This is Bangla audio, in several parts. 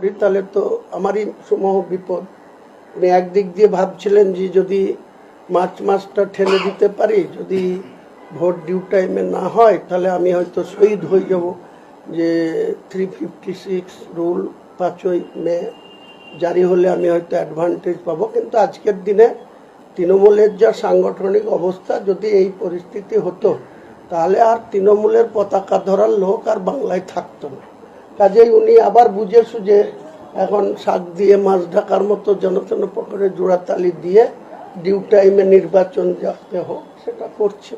করি, তাহলে তো আমারই সমূহ বিপদ। উনি একদিক দিয়ে ভাবছিলেন যে যদি মার্চ মাসটা ঠেলে দিতে পারি, যদি ভোট ডিউ টাইমে না হয়, তাহলে আমি হয়তো শহীদ হয়ে যাব। যে থ্রি ফিফটি সিক্স রুল পাঁচই মে জারি হলে আমি হয়তো অ্যাডভান্টেজ পাবো। কিন্তু আজকের দিনে তৃণমূলের যা সাংগঠনিক অবস্থা, যদি এই পরিস্থিতি হতো, তাহলে আর তৃণমূলের পতাকা ধরার লোক আর বাংলায় থাকতো না। কাজেই উনি আবার বুঝে সুঝে এখন শাক দিয়ে মাছ ঢাকার মতো জনতন পকড়ে জোড়াতালি দিয়ে ডিউ টাইমে নির্বাচন যাতে হোক সেটা করছে।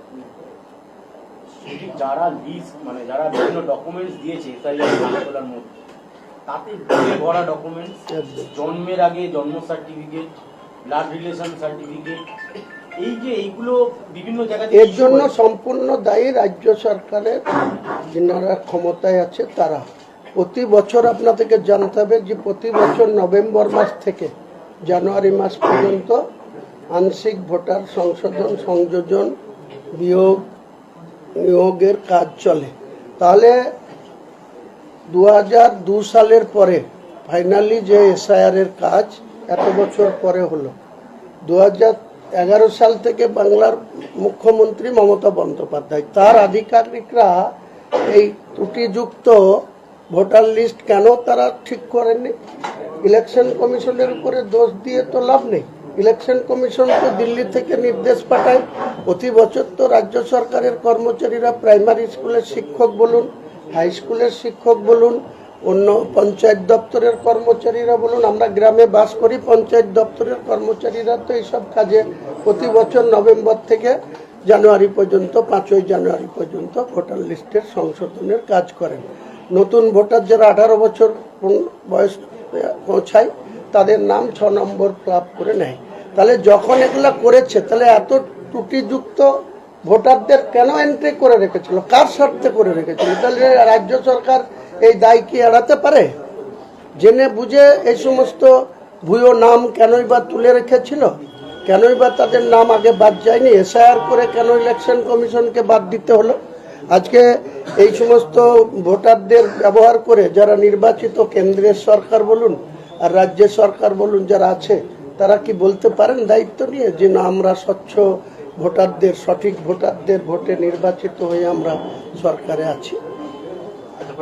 যারা লিস্ট মানে যারা বিভিন্ন ডকুমেন্টস দিয়েছে এসআইআর মধ্যে তাতে ভরা ডকুমেন্টস জন্মের আগে জন্ম সার্টিফিকেট ব্লাড রিলেশন সার্টিফিকেট এই যে এইগুলো বিভিন্ন জায়গায় এর জন্য সম্পূর্ণ দায়ী রাজ্য সরকারের যারা ক্ষমতায় আছে তারা। প্রতি বছর আপনাদেরকে জানতে হবে যে প্রতি বছর নভেম্বর মাস থেকে জানুয়ারি মাস পর্যন্ত আংশিক ভোটার সংশোধন, সংযোজন, বিয়োগ, নিয়োগের কাজ চলে। তাহলে দু সালের পরে ফাইনালি যে এসআইআর এর কাজ এত বছর পরে হলো। দু এগারো সাল থেকে বাংলার মুখ্যমন্ত্রী মমতা বন্দ্যোপাধ্যায়, তার আধিকারিকরা এই ত্রুটিযুক্ত ভোটার লিস্ট কেন তারা ঠিক করেননি? ইলেকশন কমিশনের উপরে দোষ দিয়ে তো লাভ নেই। ইলেকশন কমিশন তো দিল্লি থেকে নির্দেশ পাঠায়, প্রতি বছর তো রাজ্য সরকারের কর্মচারীরা প্রাইমারি স্কুলের শিক্ষক বলুন, হাই স্কুলের শিক্ষক বলুন, অন্য পঞ্চায়েত দপ্তরের কর্মচারীরা বলুন, আমরা গ্রামে বাস করি, পঞ্চায়েত দপ্তরের কর্মচারীরা তো এইসব কাজে প্রতি বছর নভেম্বর থেকে জানুয়ারি পর্যন্ত, পাঁচই জানুয়ারি পর্যন্ত ভোটার লিস্টের সংশোধনের কাজ করেন। নতুন ভোটার যারা আঠারো বছর বয়স পৌঁছায়, তাদের নাম ছ নম্বর ক্লাব করে নেয়। তাহলে যখন এগুলা করেছে, তাহলে এত ত্রুটিযুক্ত ভোটারদের কেন এন্ট্রি করে রেখেছিল? কার স্বার্থে করে রেখেছিল? তাহলে রাজ্য সরকার এই দায় কি এড়াতে পারে? জেনে বুঝে এই সমস্ত ভুয়ো নাম কেনই বা তুলে রেখেছিল? কেনই বা তাদের নাম আগে বাদ যায়নি? এসআইআর করে কেন ইলেকশন কমিশনকে বাদ দিতে হলো? আজকে এই সমস্ত ভোটারদের ব্যবহার করে যারা নির্বাচিত কেন্দ্রের সরকার বলুন আর রাজ্যের সরকার বলুন যারা আছে তারা কি বলতে পারেন দায়িত্ব নিয়ে যে না আমরা স্বচ্ছ ভোটারদের সঠিক ভোটারদের ভোটে নির্বাচিত হয়ে আমরা সরকারে আছি? আচ্ছা,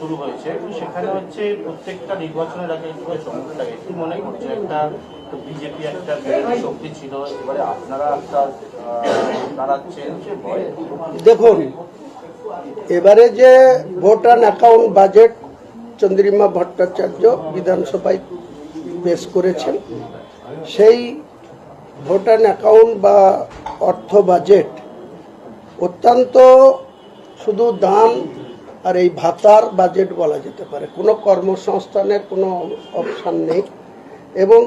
শুরু হয়েছে সেখানে হচ্ছে প্রত্যেকটা নির্বাচনের আগে মনে করছে। একটা বিজেপি একটা শক্তি ছিল, এবারে আপনারা একটা দাঁড়াচ্ছেন। দেখুন, এবারে যে vote and account budget Chandrima Bhattacharya বিধানসভায় পেশ করেছেন, সেই ভোট অ্যান্ড অ্যাকাউন্ট বা অর্থ বাজেট অত্যন্ত শুধু দান আর এই ভাতার বাজেট বলা যেতে পারে। কোনো কর্মসংস্থানের কোনো অপশান নেই এবং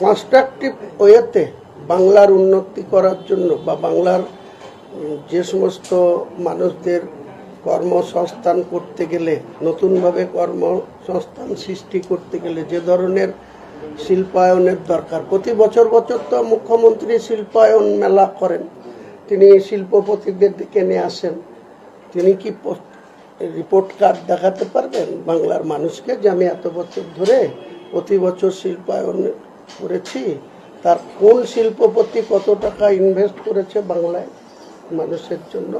কনস্ট্রাকটিভ ওয়েতে বাংলার উন্নতি করার জন্য বা বাংলার যে সমস্ত মানুষদের কর্মসংস্থান করতে গেলে, নতুনভাবে কর্মসংস্থান সৃষ্টি করতে গেলে যে ধরনের শিল্পায়নের দরকার। প্রতি বছর বছর তো মুখ্যমন্ত্রী শিল্পায়ন মেলা করেন, তিনি শিল্পপতিদের দিকে নিয়ে আসেন। তিনি কি রিপোর্ট কার্ড দেখাতে পারবেন বাংলার মানুষকে যে আমি এত বছর ধরে প্রতি বছর শিল্পায়ন করেছি। তার কোন শিল্পপতি কত টাকা ইনভেস্ট করেছে বাংলায়? মানুষের জন্য,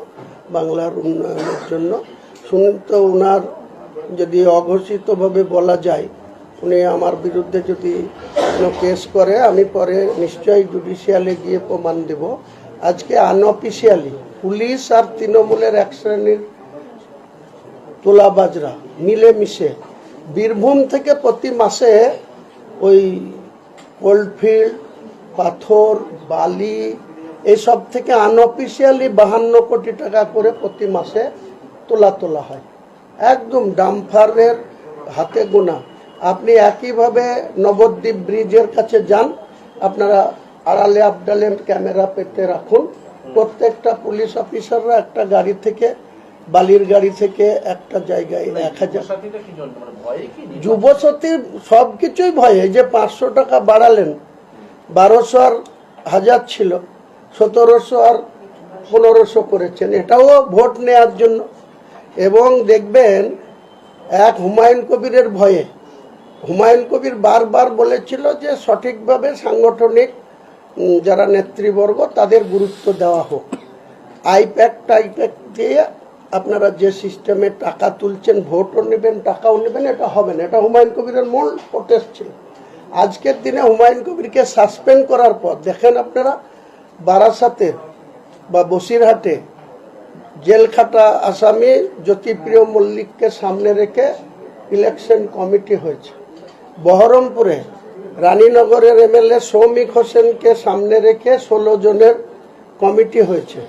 বাংলার উন্নয়নের জন্য। শুনুন তো ওনার যদি অঘোষিতভাবে বলা যায়, উনি আমার বিরুদ্ধে যদি কোনো কেস করে, আমি পরে নিশ্চয়ই জুডিশিয়ালে গিয়ে প্রমাণ দেব। আজকে আনঅফিসিয়ালি পুলিশ আর তৃণমূলের এক শ্রেণির তোলা বাজরা মিলেমিশে, বীরভূম থেকে প্রতি মাসে ওই কোল্ডফিল্ড পাথর, বালি, এসব থেকে আনঅফিসিয়ালি বাহান্ন কোটি টাকা করে প্রতি মাসে তোলা তোলা হয়। একদম ডাম্পারের হাতে গোনা। আপনি একইভাবে নবদ্বীপ ব্রিজের কাছে যান, আপনারা আড়ালে আবডালে ক্যামেরা পেতে রাখুন। প্রত্যেকটা পুলিশ অফিসাররা একটা গাড়ি থেকে বালির গাড়ি থেকে একটা জায়গায় এক হাজার। জন্য? মানে সব কিছুই ভয়। এই যে পাঁচশো টাকা বাড়ালেন বারোশো আর হাজার ছিল সতেরোশো আর পনেরোশো করেছেন। এটাও ভোট নেওয়ার জন্য। এবং দেখবেন এক হুমায়ুন কবিরের ভয়ে। হুমায়ুন কবির বারবার বলেছিল যে সঠিকভাবে সাংগঠনিক যারা নেতৃবর্গ তাদের গুরুত্ব দেওয়া হোক। আইপ্যাক টাইপ্যাক দিয়ে আপনারা যে সিস্টেমে টাকা তুলছেন, ভোটও নেবেন, টাকাও নেবেন, এটা হবে না। এটা হুমায়ুন কবিরের মূল প্রোটেস্ট ছিল। আজকের দিনে হুমায়ুন কবিরকে সাসপেন্ড করার পর, দেখেন আপনারা, বারাসাতে বা বসিরহাটে জেলখাটা আসামি জ্যোতিপ্রিয় মল্লিককে সামনে রেখে ইলেকশন কমিটি হয়েছে। বহরমপুরে রানীনগরের এমএলএ সৌমিক হোসেনকে সামনে রেখে ষোলো জনের কমিটি হয়েছে।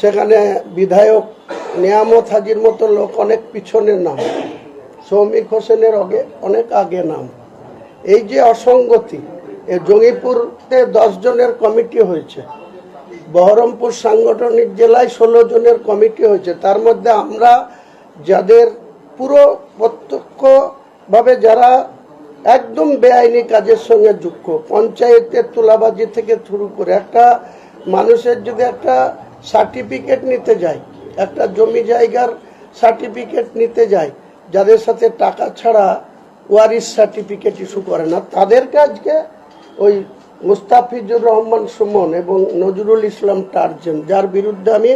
সেখানে বিধায়ক নিয়ামত হাজির মতো লোক অনেক পিছনের নাম। সৌমিক হোসেনের আগে অনেক আগে নাম। এই যে অসঙ্গতি, এ জঙ্গিপুরতে দশ জনের কমিটি হয়েছে। বহরমপুর সাংগঠনিক জেলায় ষোলো জনের কমিটি হয়েছে। তার মধ্যে আমরা যাদের পুরো প্রত্যক্ষভাবে যারা একদম বেআইনি কাজের সঙ্গে যুক্ত, পঞ্চায়েতের তুলাবাজি থেকে শুরু করে একটা মানুষের যদি একটা সার্টিফিকেট নিতে যায় একটা জমি জায়গার সার্টিফিকেট নিতে যায়, যাদের সাথে টাকা ছাড়া ওয়ারিস সার্টিফিকেট ইস্যু করে না তাদের আজকে ওই মুস্তাফিজুর রহমান সুমন এবং নজরুল ইসলাম টার্জেন, যার বিরুদ্ধে আমি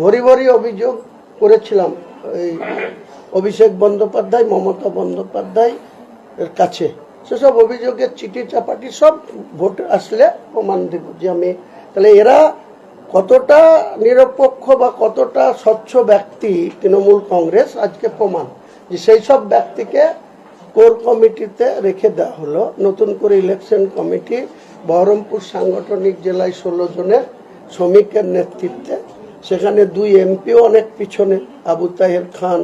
ভরি ভরি অভিযোগ করেছিলাম, এই অভিষেক বন্দ্যোপাধ্যায়, মমতা বন্দ্যোপাধ্যায় এর কাছে। সেসব অভিযোগের চিঠি চাপাটি সব ভোট আসলে প্রমাণ দেব যে আমি তাহলে এরা কতটা নিরপেক্ষ বা কতটা স্বচ্ছ ব্যক্তি তৃণমূল কংগ্রেস আজকে প্রমাণ যে সেই সব ব্যক্তিকে কোর কমিটিতে রেখে দেওয়া হলো। নতুন করে ইলেকশন কমিটি বহরমপুর সাংগঠনিক জেলায় ষোলো জনের শ্রমিকের নেতৃত্বে। সেখানে দুই এমপিও অনেক পিছনে, আবু তাহের খান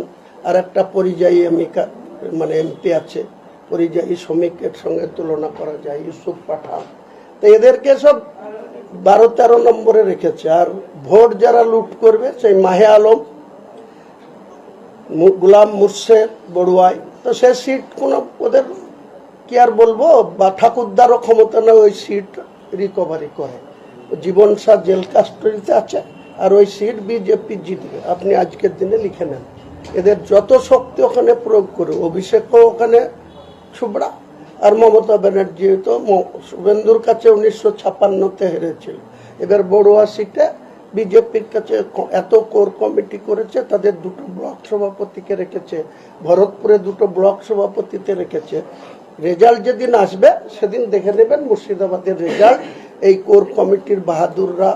আর একটা পরিযায়ী এমিকা মানে এমপি আছে। পরিযায়ী শ্রমিকের সঙ্গে তুলনা করা যায়, ইউসুফ পাঠান। তো এদেরকে সব বারো তেরো নম্বরে রেখেছে। আর ভোট যারা লুট করবে, সেই মাহে আলম গুলাম মুর্শেদ, বড়ুয়াই। তো সে সিট কোনো ওদের কি আর বলব? বা ঠাকুরদারও ক্ষমতা না ওই সিট রিকভারি করে। জীবন সাহ জেল কাস্টডিতে আছে, আর ওই সিট বিজেপি জিতবে। আপনি আজকের দিনে লিখে নেন। এদের যত শক্তি ওখানে প্রয়োগ করে অভিষেকও ওখানে ছুবড়া আর মমতা ব্যানার্জি তো শুভেন্দুর কাছে উনিশশো ছাপান্নতে হেরেছিল। এবার বড়ুয়া সিটে বিজেপির কাছে এত কোর কমিটি করেছে তাদের দুটো ব্লক সভাপতিকে রেখেছে ভরতপুরে দুটো ব্লক সভাপতিতে রেখেছে। রেজাল্ট যেদিন আসবে সেদিন দেখে নেবেন মুর্শিদাবাদের রেজাল্ট এই কোর কমিটির বাহাদুররা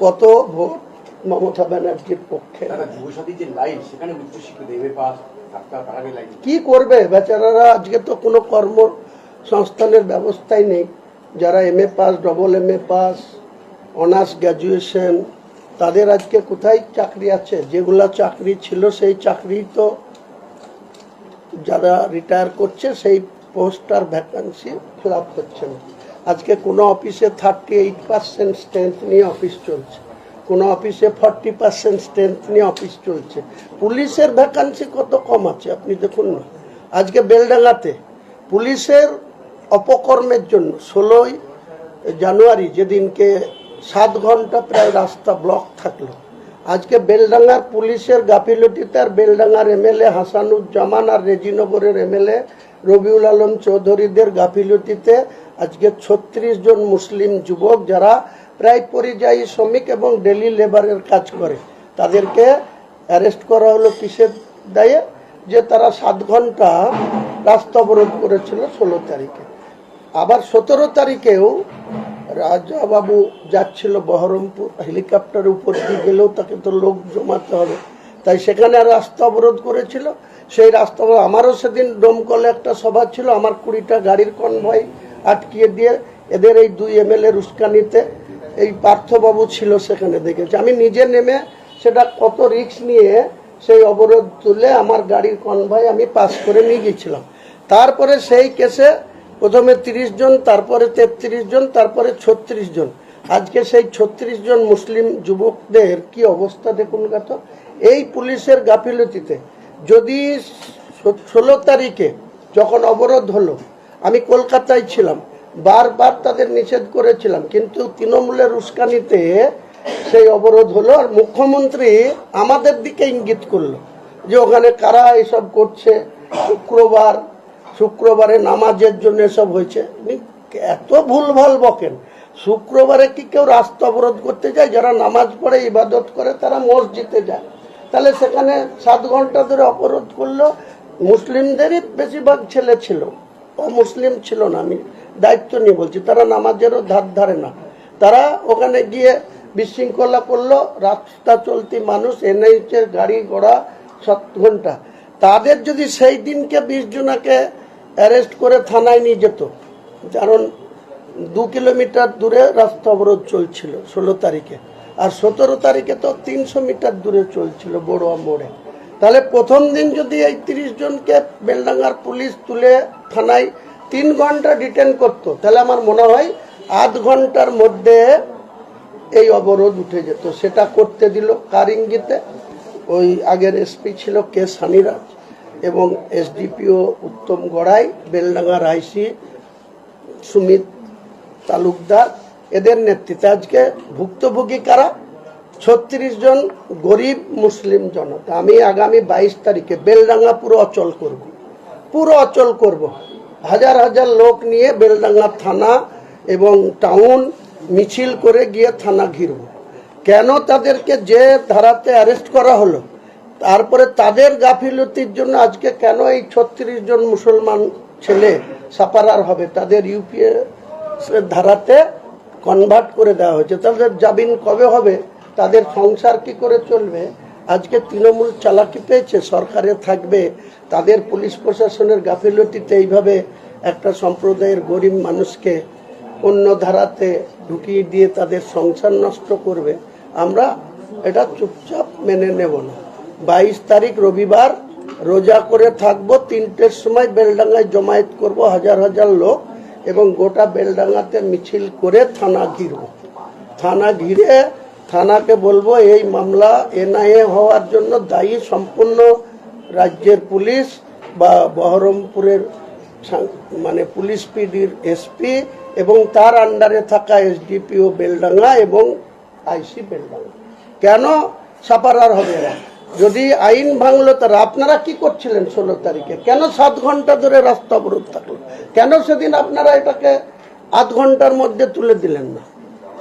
কত ভোট মমতা ব্যানার্জির পক্ষে। কি করবে? বেচারারা আজকে তো কোনো কর্ম সংস্থানের ব্যবস্থাই নেই। যারা M A pass double M A pass honours graduation তাদের আজকে কোথায় চাকরি আছে? যেগুলা চাকরি ছিল, সেই চাকরি তো যারা রিটায়ার করছে, সেই পোস্ট আর ভ্যাকান্সি ফিল আপ হচ্ছে না। আজকে কোনো অফিসে থার্টি এইট পার্সেন্ট স্ট্রেংথ নিয়ে অফিস চলছে। কোনো অফিসে ফর্টি পার্সেন্ট স্ট্রেংথ নিয়ে অফিস চলছে। পুলিশের ভ্যাকান্সি কত কম আছে? আপনি দেখুন না। আজকে বেলডাঙ্গাতে পুলিশের অপকর্মের জন্য ষোলোই জানুয়ারি যেদিনকে সাত ঘণ্টা প্রায় রাস্তা ব্লক থাকল। আজকে বেলডাঙ্গার পুলিশের গাফিলতিতে আর বেলডাঙ্গার এমএলএ হাসানুজ্জামান আর রেজিনগরের এমএলএ রবিউল আলম চৌধুরীদের গাফিলতিতে আজকে ছত্রিশ জন মুসলিম যুবক যারা প্রায় পরিযায়ী শ্রমিক এবং ডেলি লেবারের কাজ করে, তাদেরকে অ্যারেস্ট করা হলো কিসের দায়ে? যে তারা সাত ঘণ্টা রাস্তা অবরোধ করেছিল ষোলো তারিখে। আবার সতেরো তারিখেও রাজাবাবু যাচ্ছিল বহরমপুর, হেলিকপ্টার উপর দিয়ে গেলেও তাকে তো লোক জমাতে হবে। তাই সেখানে রাস্তা অবরোধ করেছিল। সেই রাস্তা আমারও সেদিন ডোমকলে একটা সভা ছিল, আমার কুড়িটা গাড়ির কনভয় আটকিয়ে দিয়ে এদের এই দুই এমএলএ উস্কানিতে এই পার্থবাবু ছিল সেখানে দেখেছি। আমি নিজে নেমে সেটা কত রিস্ক নিয়ে সেই অবরোধ তুলে আমার গাড়ির কনভয় আমি পাস করে নিয়ে গেছিলাম তারপরে সেই কেসে প্রথমে তিরিশ জন, তারপরে তেত্রিশ জন, তারপরে ছত্রিশ জন। আজকে সেই ছত্রিশ জন মুসলিম যুবকদের কি অবস্থা দেখুন গাত? এই পুলিশের গাফিলতিতে যদি ষোলো তারিখে যখন অবরোধ হলো, আমি কলকাতায় ছিলাম, বারবার তাদের নিষেধ করেছিলাম, কিন্তু তৃণমূলের উস্কানিতে সেই অবরোধ হলো আর মুখ্যমন্ত্রী আমাদের দিকে ইঙ্গিত করল যে ওখানে কারা এসব করছে? শুক্রবার শুক্রবারে নামাজের জন্য এসব হয়েছে। এত ভুলভাল বকেন। শুক্রবারে কি কেউ রাস্তা অবরোধ করতে যায়? যারা নামাজ পড়ে, ইবাদত করে, তারা মসজিদে যায়। তাহলে সেখানে সাত ঘণ্টা ধরে অবরোধ করল। মুসলিমদেরই বেশিরভাগ ছেলে ছিল। ও মুসলিম ছিল না, আমি দায়িত্ব নিয়ে বলছি। তারা নামাজেরও ধার ধারে না। তারা ওখানে গিয়ে বিশৃঙ্খলা করল। রাস্তা চলতি মানুষ, এনএইচের গাড়ি ঘোড়া সাত ঘণ্টা। তাদের যদি সেই দিনকে বিশ জনাকে অ্যারেস্ট করে থানায় নিয়ে যেত। কারণ দু কিলোমিটার দূরে রাস্তা অবরোধ চলছিল ষোলো তারিখে। আর সতেরো তারিখে তো তিনশো মিটার দূরে চলছিল বড়ুয়া মোড়ে তাহলে প্রথম দিন যদি এই তিরিশ জনকে বেলডাঙ্গার পুলিশ তুলে থানায় তিন ঘণ্টা ডিটেন করতো, তাহলে আমার মনে হয় আধ ঘণ্টার মধ্যে এই অবরোধ উঠে যেত। সেটা করতে দিল কার ইঙ্গিতে? ওই আগের এসপি ছিল কে সানিরাজ। এবং এসডিপিও উত্তম গড়াই বেলডাঙ্গার আইসি সুমিত তালুকদার, এদের নেতৃত্বে আজকে ভুক্তভোগী কারা? ছত্রিশ জন গরিব মুসলিম জনতা। আমি আগামী বাইশ তারিখে বেলডাঙ্গা পুরো অচল করব। পুরো অচল করব। হাজার হাজার লোক নিয়ে বেলডাঙ্গা থানা এবং টাউন মিছিল করে গিয়ে থানা ঘিরব। কেন তাদেরকে যে ধারাতে অ্যারেস্ট করা হলো? তারপরে তাদের গাফিলতির জন্য আজকে কেন এই ছত্রিশ জন মুসলমান ছেলে সাপারার হবে? তাদের ইউপিএ ধারাতে কনভার্ট করে দেওয়া হয়েছে। তাদের জামিন কবে হবে? তাদের সংসার কি করে চলবে? আজকে তৃণমূল চালাকি পেয়েছে, সরকারে থাকবে। তাদের পুলিশ প্রশাসনের গাফিলতিতে এইভাবে একটা সম্প্রদায়ের গরিব মানুষকে অন্য ধারাতে ঢুকিয়ে দিয়ে তাদের সংসার নষ্ট করবে। আমরা এটা চুপচাপ মেনে নেব না। বাইশ তারিখ রবিবার রোজা করে থাকব, তিনটের সময় বেলডাঙ্গায় জমায়েত করব হাজার হাজার লোক এবং গোটা বেলডাঙ্গাতে মিছিল করে থানা ঘিরব। থানা ঘিরে থানাকে বলব, এই মামলা এনআইএ হওয়ার জন্য দায়ী সম্পূর্ণ রাজ্যের পুলিশ বা বহরমপুরের মানে পুলিশ পিডির এসপি এবং তার আন্ডারে থাকা এসডিপিও বেলডাঙ্গা এবং আইসি বেলডাঙ্গা। কেন সাপারার হবে এরা যদি আইন ভাঙলো তারা আপনারা কি করছিলেন ষোলো তারিখে? কেন সাত ঘণ্টা ধরে রাস্তা অবরোধ থাকল? কেন সেদিন আপনারা এটাকে আধ ঘণ্টার মধ্যে তুলে দিলেন না?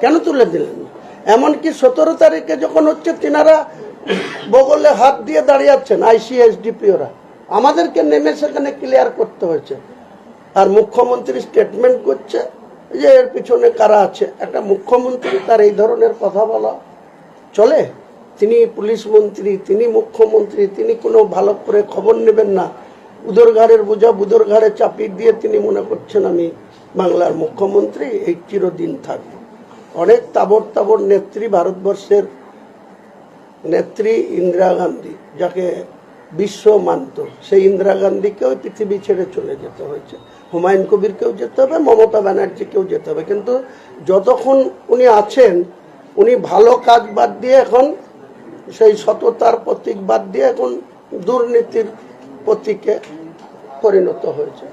কেন তুলে দিলেন না? এমনকি সতেরো তারিখে যখন হচ্ছে তিনারা বগলে হাত দিয়ে দাঁড়িয়ে আছেন, আইসিএসডিপিওরা। আমাদেরকে নেমে সেখানে ক্লিয়ার করতে হয়েছে। আর মুখ্যমন্ত্রী স্টেটমেন্ট করছে যে এর পিছনে কারা আছে? একটা মুখ্যমন্ত্রী তার এই ধরনের কথা বলা চলে? তিনি পুলিশ মন্ত্রী, তিনি মুখ্যমন্ত্রী, তিনি কোনো ভালো করে খবর নেবেন না। উদর ঘাড়ের বোঝা বুদর ঘাড়ে চাপিয়ে দিয়ে তিনি মনে করছেন, আমি বাংলার মুখ্যমন্ত্রী, এই চিরদিন থাকব। অনেক তাবর তাবর নেত্রী ভারতবর্ষের নেত্রী ইন্দিরা গান্ধী, যাকে বিশ্ব মানত। সেই ইন্দিরা গান্ধীকেও পৃথিবী ছেড়ে চলে যেতে হয়েছে। হুমায়ুন কবিরকেও যেতে হবে, মমতা ব্যানার্জিকেও যেতে হবে। কিন্তু যতক্ষণ উনি আছেন, উনি ভালো কাজ বাদ দিয়ে এখন সেই সততার প্রতীক বাদ দিয়ে এখন দুর্নীতির প্রতীকে পরিণত হয়েছে।